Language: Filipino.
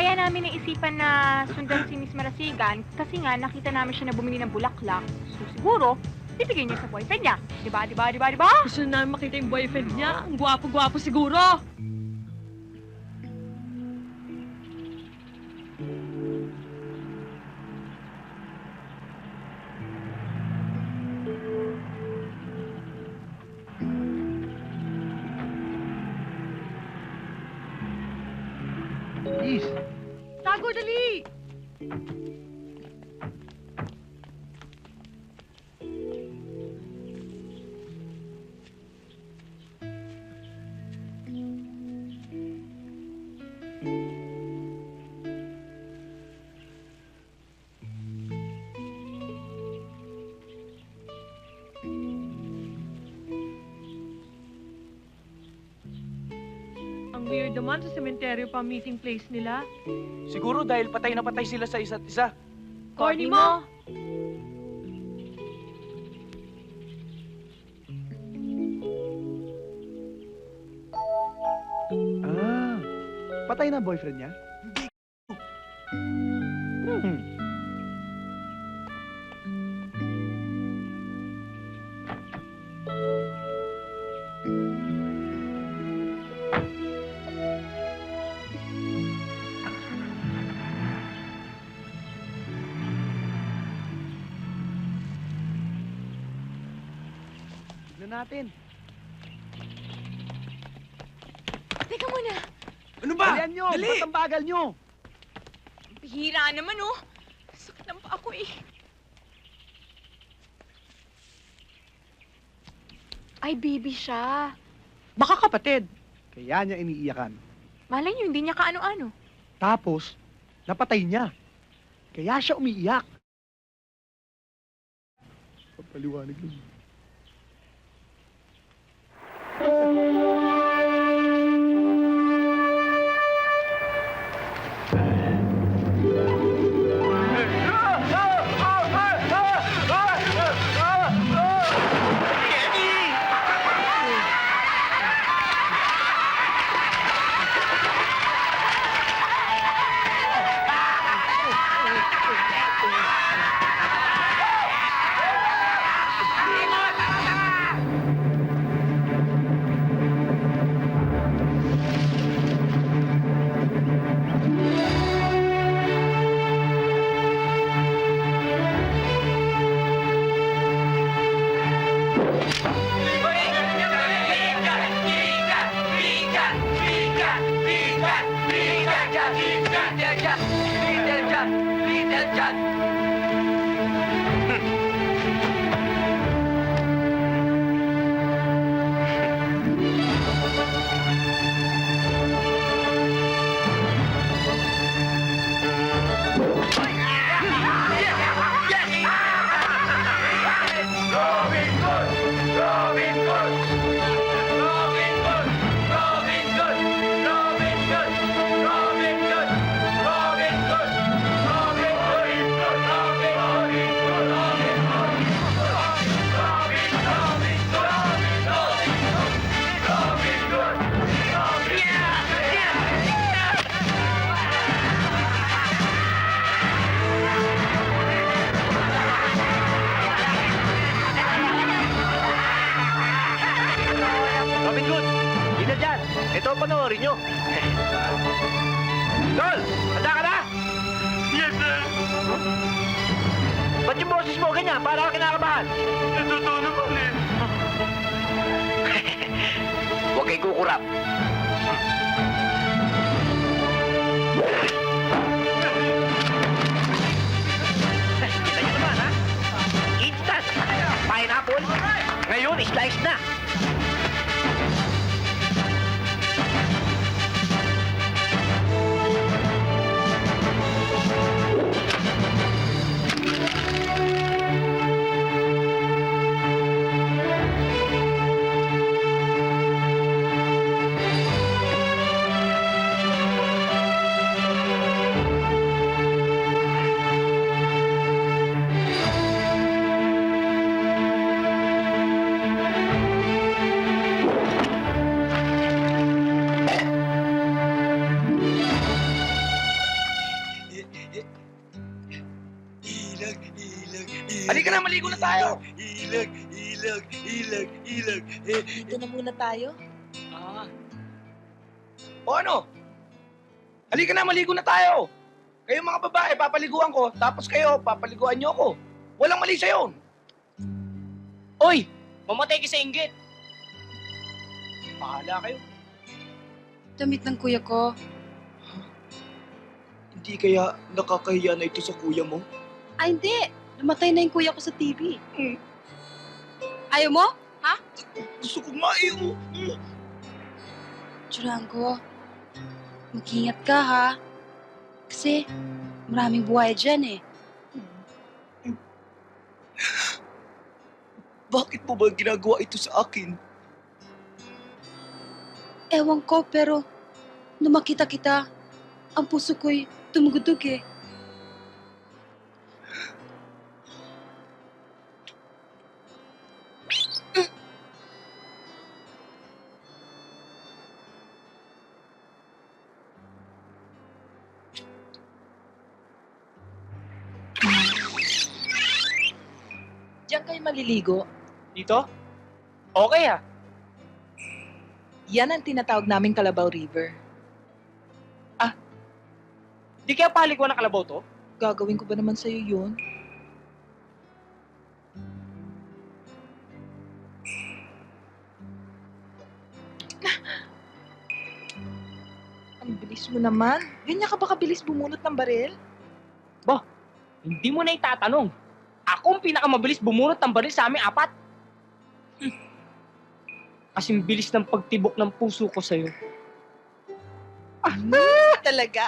Kaya namin naisipan na sundan si Miss Marasigan kasi nga nakita namin siya na bumili ng bulaklak. So siguro, bibigyan niya sa boyfriend niya. Diba, diba, diba, diba? Gusto na namin makita yung boyfriend niya. Ang gwapo-gwapo siguro. Please. Tago, dali! Ang weird naman sa sementeryo pa ang meeting place nila. Siguro dahil patay na patay sila sa isa't isa. Corny mo! Ah, patay na ang boyfriend niya? Hmm. Tignan natin. Teka muna. Ano ba? Dalian nyo! Dali! Ba't ang bagal nyo? Bihira naman, oh. Sakit lang pa ako, eh. Ay, baby siya. Baka kapatid. Kaya niya iniiyakan. Malay niyo, hindi niya kaano-ano. Tapos, napatay niya. Kaya siya umiiyak. Papaliwanag lang. Liderken, liderken, liderken. Hindi na dyan! Ito panoorin nyo! Dol! Handa ka na? Yes, sir! Ba't yung boses mo ganyan? Para ka kinakabahan? Totoo naman eh! Huwag kayo kukurap! Kita nyo naman, ha? Instant! Pineapple! Ngayon, slice na! Ilag, ilag, ilag. Halika na, maligo na tayo. Ilag, ilag, ilag, ilag. Eh, Dito na muna tayo. Ah. O ano? Halika na, maligo na tayo. Kayo mga babae, papaliguan ko. Tapos kayo, papaliguan niyo ako. Walang mali sa yun. Oy! Mamatay ka sa inggit. Bahala kayo. Damit ng kuya ko. Hindi kaya nakakahiya na ito sa kuya mo? Ay, Ah, hindi. Namatay na yung kuya ko sa TV. Hmm. Ayaw mo? Gusto ko oh. Mm. Churango, mag-ingat ka ha. Kasi maraming buhay dyan eh. Bakit mo ba ginagawa ito sa akin? Ewan ko pero nung makita kita, ang puso ko'y tumugutog eh. Diyan kayo maliligo. Dito? Okay ah. Yan ang tinatawag naming Kalabaw River. Di kaya paliguan ng kalabaw to? Gagawin ko ba naman sa'yo yun? Ang bilis mo naman. Ganyan ka ba kabilis bumunot ng baril? Hindi mo na itatanong. Ako ang pinakamabilis bumunot ng baril sa aming apat. Kasing bilis ng pagtibok ng puso ko sa'yo. Talaga?